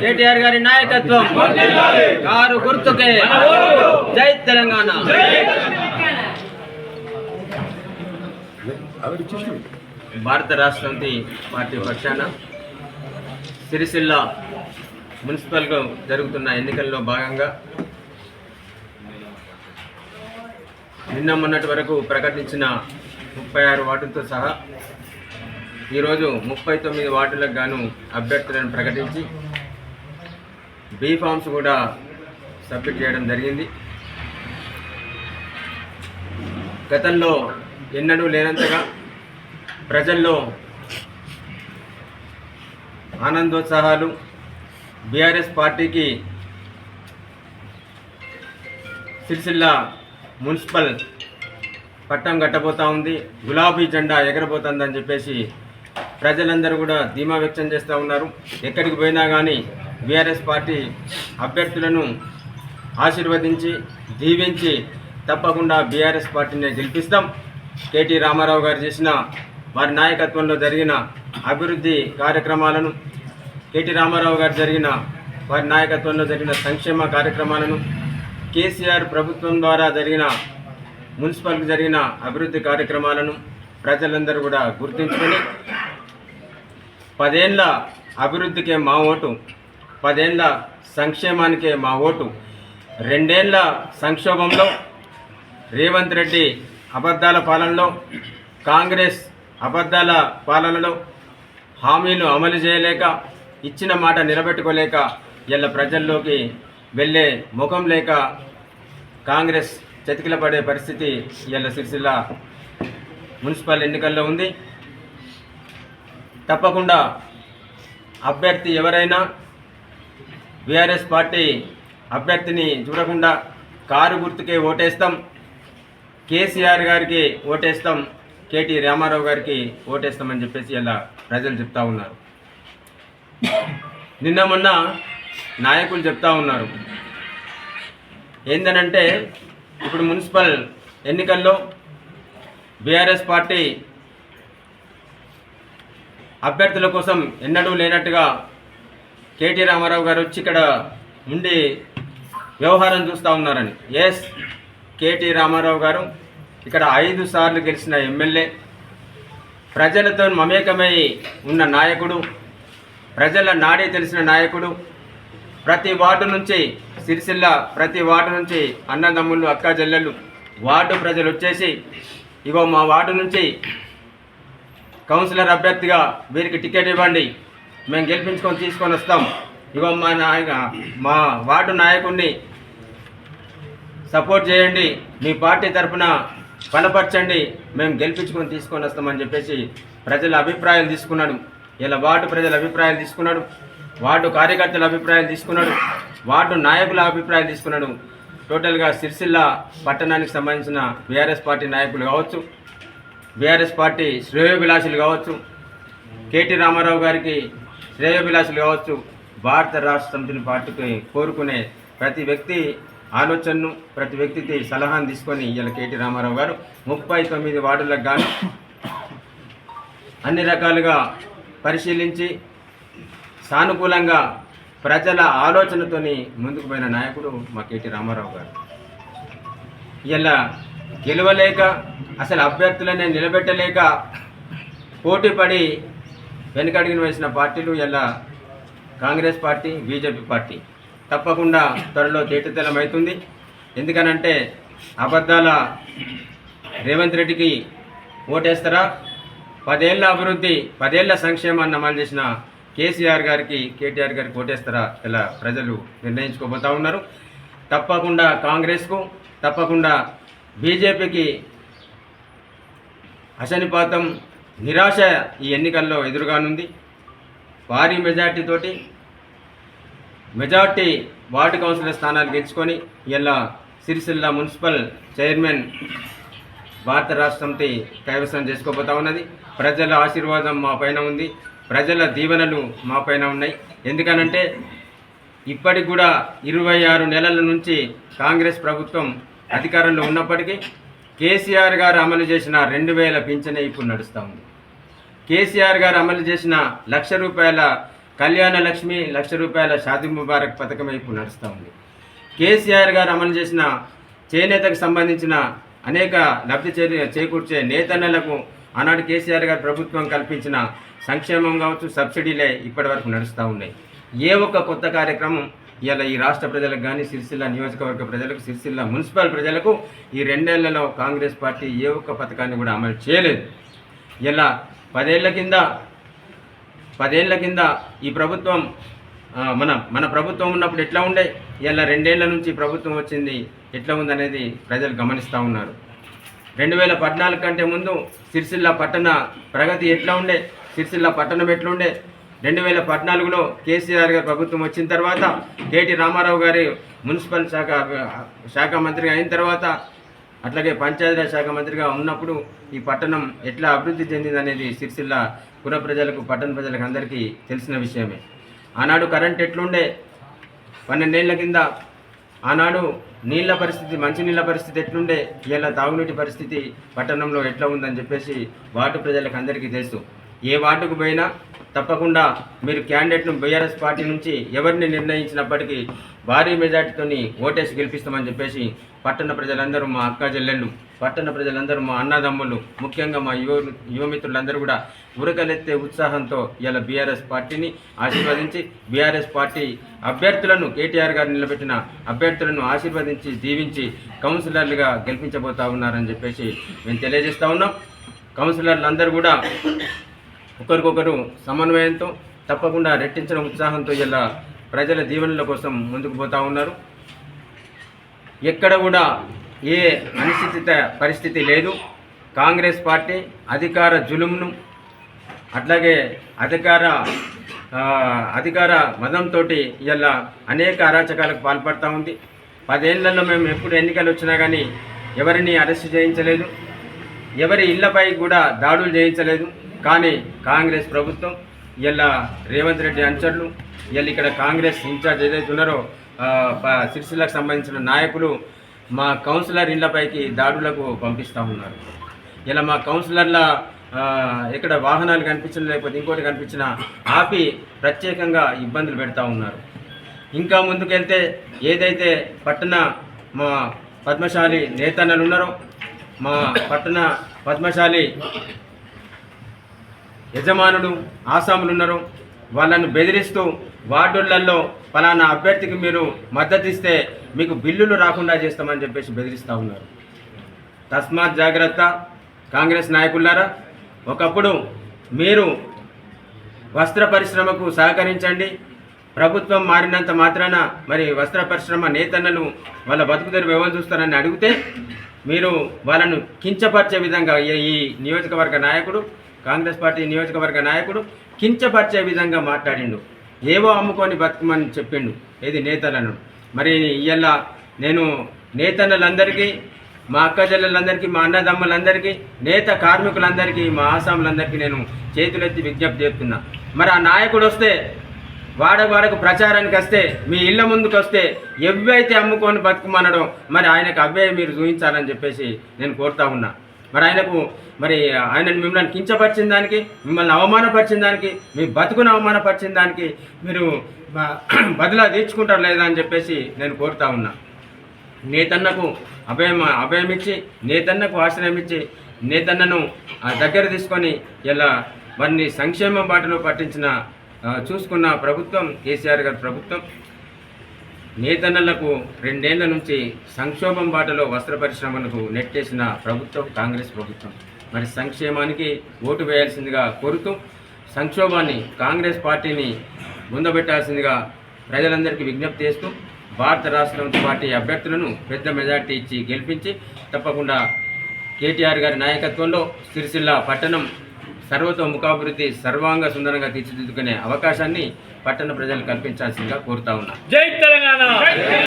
కేటీఆర్ గారి నాయకత్వం. కారు గుర్తుకే. జై తెలంగాణ. భారత రాష్ట్రంతి పార్టీ పక్షాన సిరిసిల్ల మున్సిపల్గా జరుగుతున్న ఎన్నికల్లో భాగంగా నిన్న మొన్నటి వరకు ప్రకటించిన ముప్పై ఆరు వార్డులతో సహా ఈరోజు ముప్పై తొమ్మిది వార్డులకు గాను అభ్యర్థులను ప్రకటించి బీ ఫామ్స్ కూడా సబ్మిట్ చేయడం జరిగింది. గతంలో ఎన్నడూ లేనంతగా ప్రజల్లో ఆనందోత్సాహాలు బీఆర్ఎస్ పార్టీకి సిరిసిల్ల మున్సిపల్ పట్టం కట్టబోతా ఉంది గులాబీ జెండా ఎగరబోతుందని చెప్పేసి ప్రజలందరూ కూడా ధీమా వ్యక్తం చేస్తూ ఉన్నారు. ఎక్కడికి పోయినా కానీ బీఆర్ఎస్ పార్టీ అభ్యర్థులను ఆశీర్వదించి దీవించి తప్పకుండా బీఆర్ఎస్ పార్టీని గెలిపిస్తాం. కేటీ రామారావు గారు చేసిన వారి నాయకత్వంలో జరిగిన అభివృద్ధి కార్యక్రమాలను కేటీ రామారావు గారు జరిగిన వారి నాయకత్వంలో జరిగిన సంక్షేమ కార్యక్రమాలను కేసీఆర్ ప్రభుత్వం ద్వారా జరిగిన మున్సిపల్కి జరిగిన అభివృద్ధి కార్యక్రమాలను ప్రజలందరూ కూడా గుర్తించుకొని పదేళ్ళ అభివృద్ధికే మా ఓటు పదేళ్ళ సంక్షేమానికే మా ఓటు. రెండేళ్ళ సంక్షోభంలో రేవంత్ రెడ్డి అబద్ధాల పాలనలో కాంగ్రెస్ అబద్ధాల పాలనలో హామీలు అమలు చేయలేక ఇచ్చిన మాట నిలబెట్టుకోలేక ఇలా ప్రజల్లోకి వెళ్ళే ముఖం లేక కాంగ్రెస్ చతికిల పడే పరిస్థితి ఇలా సిరిసిల్ల మున్సిపల్ ఎన్నికల్లో ఉంది. తప్పకుండా అభ్యర్థి ఎవరైనా బీఆర్ఎస్ పార్టీ అభ్యర్థిని చూడకుండా కారు గుర్తుకే ఓటేస్తాం. కేసీఆర్ గారికి ఓటేస్తాం. కేటీ రామారావు గారికి ఓటేస్తామని చెప్పేసి ఇలా ప్రజలు చెప్తా ఉన్నారు. నిన్న మొన్న నాయకులు చెప్తా ఉన్నారు. ఏందనంటే ఇప్పుడు మున్సిపల్ ఎన్నికల్లో బీఆర్ఎస్ పార్టీ అభ్యర్థుల కోసం ఎన్నడూ లేనట్టుగా కేటీ రామారావు గారు వచ్చి ఇక్కడ ఉండి వ్యవహారం చూస్తూ ఉన్నారని. ఎస్ కేటీ రామారావు గారు ఇక్కడ ఐదు సార్లు గెలిచిన ఎమ్మెల్యే. ప్రజలతో మమేకమై ఉన్న నాయకుడు ప్రజల నాడే తెలిసిన నాయకుడు ప్రతి వార్డు నుంచి సిరిసిల్ల ప్రతి వార్డు నుంచి అన్నదమ్ముళ్ళు అక్క చెల్లెళ్ళు వార్డు ప్రజలు వచ్చేసి ఇగో మా వార్డు నుంచి కౌన్సిలర్ అభ్యర్థిగా వీరికి టికెట్ ఇవ్వండి. మేము గెలిపించుకొని తీసుకొని వస్తాం. ఇగో మా నాయక మా వార్డు నాయకుడిని సపోర్ట్ చేయండి. మీ పార్టీ తరఫున బలపరచండి. మేము గెలిపించుకొని తీసుకొని వస్తామని చెప్పేసి ప్రజల అభిప్రాయాలు తీసుకున్నాడు. ఇలా వార్డు ప్రజల అభిప్రాయాలు తీసుకున్నాడు. వార్డు కార్యకర్తల అభిప్రాయాలు తీసుకున్నాడు. వార్డు నాయకుల అభిప్రాయాలు తీసుకున్నాడు. టోటల్గా సిరిసిల్ల పట్టణానికి సంబంధించిన బీఆర్ఎస్ పార్టీ నాయకులు కావచ్చు. బీఆర్ఎస్ పార్టీ శ్రేయోభిలాషులు కావచ్చు కేటీ రామారావు గారికి శ్రేయోభిలాషులు కావచ్చు భారత రాష్ట్ర సమితిని పార్టీకి కోరుకునే ప్రతి వ్యక్తి ఆలోచనను ప్రతి వ్యక్తికి సలహాను తీసుకొని ఇలా కేటీ రామారావు గారు. ముప్పై తొమ్మిది వార్డులకు గాను అన్ని రకాలుగా పరిశీలించి సానుకూలంగా ప్రజల ఆలోచనతోని ముందుకు పోయిన నాయకుడు మా కేటీ రామారావు గారు. ఇలా గెలవలేక అసలు అభ్యర్థులనే నిలబెట్టలేక పోటీపడి వెనుకడిగిన వేసిన పార్టీలు ఇలా కాంగ్రెస్ పార్టీ బీజేపీ పార్టీ. తప్పకుండా త్వరలో తేటతెల్లమవుతుంది ఎందుకనంటే అబద్ధాల రేవంత్ రెడ్డికి ఓటేస్తారా? పదేళ్ళ అభివృద్ధి పదేళ్ళ సంక్షేమాన్ని అమలు చేసిన కేసీఆర్ గారికి కేటీఆర్ గారికి ఓటేస్తారా? ఇలా ప్రజలు నిర్ణయించుకోబోతా ఉన్నారు. తప్పకుండా కాంగ్రెస్కు తప్పకుండా బీజేపీకి అశనిపాతం నిరాశ ఈ ఎన్నికల్లో ఎదురుగానుంది. భారీ మెజార్టీతోటి మెజార్టీ వార్డు కౌన్సిలర్ స్థానాలు గెలుచుకొని ఇలా సిరిసిల్ల మున్సిపల్ చైర్మన్ భారత రాష్ట్ర కైవసం చేసుకోబోతా ఉన్నది. ప్రజల ఆశీర్వాదం మా పైన ఉంది. ప్రజల దీవెనలు మా పైన ఉన్నాయి. ఎందుకనంటే ఇప్పటికి కూడా ఇరవై ఆరు నెలల నుంచి కాంగ్రెస్ ప్రభుత్వం అధికారంలో ఉన్నప్పటికీ కేసీఆర్ గారు అమలు చేసిన రెండు వేల పింఛనే ఇప్పుడు నడుస్తూ ఉంది. కేసీఆర్ గారు అమలు చేసిన లక్ష రూపాయల కళ్యాణ లక్ష్మి లక్ష రూపాయల షాది ముబారక్ పథకం ఇప్పుడు నడుస్తూ ఉంది. కేసీఆర్ గారు అమలు చేసిన చేనేతకు సంబంధించిన అనేక లబ్ధి చే చేకూర్చే నేతన్నలకు ఆనాడు కేసీఆర్ గారు ప్రభుత్వం కల్పించిన సంక్షేమం కావచ్చు సబ్సిడీలే ఇప్పటి వరకు నడుస్తూ ఉన్నాయి. ఏ ఒక్క కొత్త కార్యక్రమం ఇలా ఈ రాష్ట్ర ప్రజలకు కానీ సిరిసిల్ల నియోజకవర్గ ప్రజలకు సిరిసిల్ల మున్సిపల్ ప్రజలకు ఈ రెండేళ్ళలో కాంగ్రెస్ పార్టీ ఏ ఒక్క పథకాన్ని కూడా అమలు చేయలేదు. ఇలా పదేళ్ళ కింద పదేళ్ళ కింద ఈ ప్రభుత్వం మన మన ప్రభుత్వం ఉన్నప్పుడు ఎట్లా ఉండే? ఇలా రెండేళ్ళ నుంచి ప్రభుత్వం వచ్చింది ఎట్లా ఉందనేది ప్రజలు గమనిస్తూ ఉన్నారు. రెండు వేల పద్నాలుగు కంటే ముందు సిరిసిల్ల పట్టణ ప్రగతి ఎట్లా ఉండే? సిరిసిల్ల పట్టణం ఎట్లా ఉండే రెండు వేల పద్నాలుగులో కేసీఆర్ గారి ప్రభుత్వం వచ్చిన తర్వాత కేటీ రామారావు గారి మున్సిపల్ శాఖ శాఖ మంత్రిగా అయిన తర్వాత అట్లాగే పంచాయతీరాజ్ శాఖ మంత్రిగా ఉన్నప్పుడు ఈ పట్టణం ఎట్లా అభివృద్ధి చెందిందనేది సిరిసిల్ల పుర ప్రజలకు పట్టణ ప్రజలకు అందరికీ తెలిసిన విషయమే. ఆనాడు కరెంట్ ఎట్లుండే? పన్నెండేళ్ళ కింద ఆనాడు నీళ్ళ పరిస్థితి మంచినీళ్ళ పరిస్థితి ఎట్లుండే? ఇలా తాగునీటి పరిస్థితి పట్టణంలో ఎట్లా ఉందని చెప్పేసి వార్డు ప్రజలకు అందరికీ తెలుసు. ఏ వార్డుకు పోయినా తప్పకుండా మీరు క్యాండిడేట్ను బీఆర్ఎస్ పార్టీ నుంచి ఎవరిని నిర్ణయించినప్పటికీ భారీ మెజార్టీతోని ఓటేసి గెలిపిస్తామని చెప్పేసి పట్టణ ప్రజలందరూ మా అక్క చెల్లెళ్ళు పట్టణ ప్రజలందరూ మా అన్నదమ్ములు ముఖ్యంగా మా యువ యువమిత్రులందరూ కూడా ఉరకలెత్తే ఉత్సాహంతో ఇలా బీఆర్ఎస్ పార్టీని ఆశీర్వదించి బీఆర్ఎస్ పార్టీ అభ్యర్థులను కేటీఆర్ గారు నిలబెట్టిన అభ్యర్థులను ఆశీర్వదించి దీవించి కౌన్సిలర్లుగా గెలిపించబోతా ఉన్నారని చెప్పేసి మేము తెలియజేస్తా ఉన్నాం. కౌన్సిలర్లు అందరూ కూడా ఒకరికొకరు సమన్వయంతో తప్పకుండా రెట్టించిన ఉత్సాహంతో ఇలా ప్రజల దీవెనల కోసం ముందుకు పోతా ఉన్నారు. ఎక్కడ కూడా ఏ అనిశ్చిత పరిస్థితి లేదు. కాంగ్రెస్ పార్టీ అధికార జులుంను అట్లాగే అధికార అధికార మదంతో ఇలా అనేక అరాచకాలకు పాల్పడుతూ ఉంది. పదేళ్ళలో మేము ఎప్పుడు ఎన్నికలు వచ్చినా కానీ ఎవరిని అరెస్ట్ చేయించలేదు. ఎవరి ఇళ్ళపై కూడా దాడులు చేయించలేదు. కానీ కాంగ్రెస్ ప్రభుత్వం ఇలా రేవంత్ రెడ్డి అనుచరులు ఇలా ఇక్కడ కాంగ్రెస్ ఇన్ఛార్జ్ ఏదైతే ఉన్నారో సిరిసిల్లకు సంబంధించిన నాయకులు మా కౌన్సిలర్ ఇళ్ళపైకి దాడులకు పంపిస్తూ ఉన్నారు. ఇలా మా కౌన్సిలర్ల ఇక్కడ వాహనాలు కనిపించిన లేకపోతే ఇంకోటి కనిపించిన ఆపి ప్రత్యేకంగా ఇబ్బందులు పెడతా ఉన్నారు. ఇంకా ముందుకెళ్తే ఏదైతే పట్టణ మా పద్మశాలి నేతన్నలు ఉన్నారో మా పట్టణ పద్మశాలి యజమానులు ఆసాములు ఉన్నారు వాళ్ళను బెదిరిస్తూ వార్డులలో ఫలానా అభ్యర్థికి మీరు మద్దతు ఇస్తే మీకు బిల్లులు రాకుండా చేస్తామని చెప్పేసి బెదిరిస్తూ ఉన్నారు. తస్మాత్ జాగ్రత్త కాంగ్రెస్ నాయకులారా. ఒకప్పుడు మీరు వస్త్ర పరిశ్రమకు సహకరించండి. ప్రభుత్వం మారినంత మాత్రాన మరి వస్త్ర పరిశ్రమ నేతన్నలు వాళ్ళ బతుకుదెరువు ఎవరు చూస్తారని అడిగితే మీరు వాళ్ళను కించపరిచే విధంగా ఈ నియోజకవర్గ నాయకుడు కాంగ్రెస్ పార్టీ నియోజకవర్గ నాయకుడు కించపరిచే విధంగా మాట్లాడిండు. ఏవో అమ్ముకొని బతుకమని చెప్పిండు ఏది నేతలను. మరి ఇవాళ నేను నేతన్నలందరికీ మా అక్కజల్లెలందరికీ మా అన్నదమ్ములందరికీ నేత కార్మికులందరికీ మా ఆసాములందరికీ నేను చేతులెత్తి విజ్ఞప్తి చేస్తున్నా. మరి ఆ నాయకుడు వస్తే వాడ వాడకు ప్రచారానికి వస్తే మీ ఇళ్ళ ముందుకు వస్తే ఎవైతే అమ్ముకొని బతుకుమనడో మరి ఆయనకు అవే మీరు చూపించాలని చెప్పేసి నేను కోరుతా ఉన్నా. మరి ఆయనకు మరి ఆయన మిమ్మల్ని కించపరిచిన దానికి మిమ్మల్ని అవమానపరిచిన దానికి మీ బతుకును అవమానపరిచిన దానికి మీరు బ- బదులా తీర్చుకుంటారు లేదా అని చెప్పేసి నేను కోరుతా ఉన్నా. నేతన్నకు అభయం అభయం ఇచ్చి నేతన్నకు ఆశ్రయం ఇచ్చి నేతన్నను ఆ దగ్గర తీసుకొని ఇలా వారిని సంక్షేమ బాటలో పట్టించిన చూసుకున్న ప్రభుత్వం కేసీఆర్ గారి ప్రభుత్వం నేతన్నలకు రెండేళ్ళ నుంచి సంక్షోభం బాటలో వస్త్ర పరిశ్రమలకు నెట్టేసిన ప్రభుత్వం కాంగ్రెస్ ప్రభుత్వం. మరి సంక్షేమానికి ఓటు వేయాల్సిందిగా కోరుతూ సంక్షోభాన్ని కాంగ్రెస్ పార్టీని ముందబెట్టాల్సిందిగా ప్రజలందరికీ విజ్ఞప్తి చేస్తూ భారత రాష్ట్రం పార్టీ అభ్యర్థులను పెద్ద మెజార్టీ ఇచ్చి గెలిపించి తప్పకుండా కేటీఆర్ గారి నాయకత్వంలో సిరిసిల్ల పట్టణం సర్వతోముఖాభివృద్ధి సర్వాంగ సుందరంగా తీర్చిదిద్దుకునే అవకాశాన్ని పట్టణ ప్రజలు కల్పించాల్సిందిగా కోరుతా ఉన్నా. జై తెలంగాణ!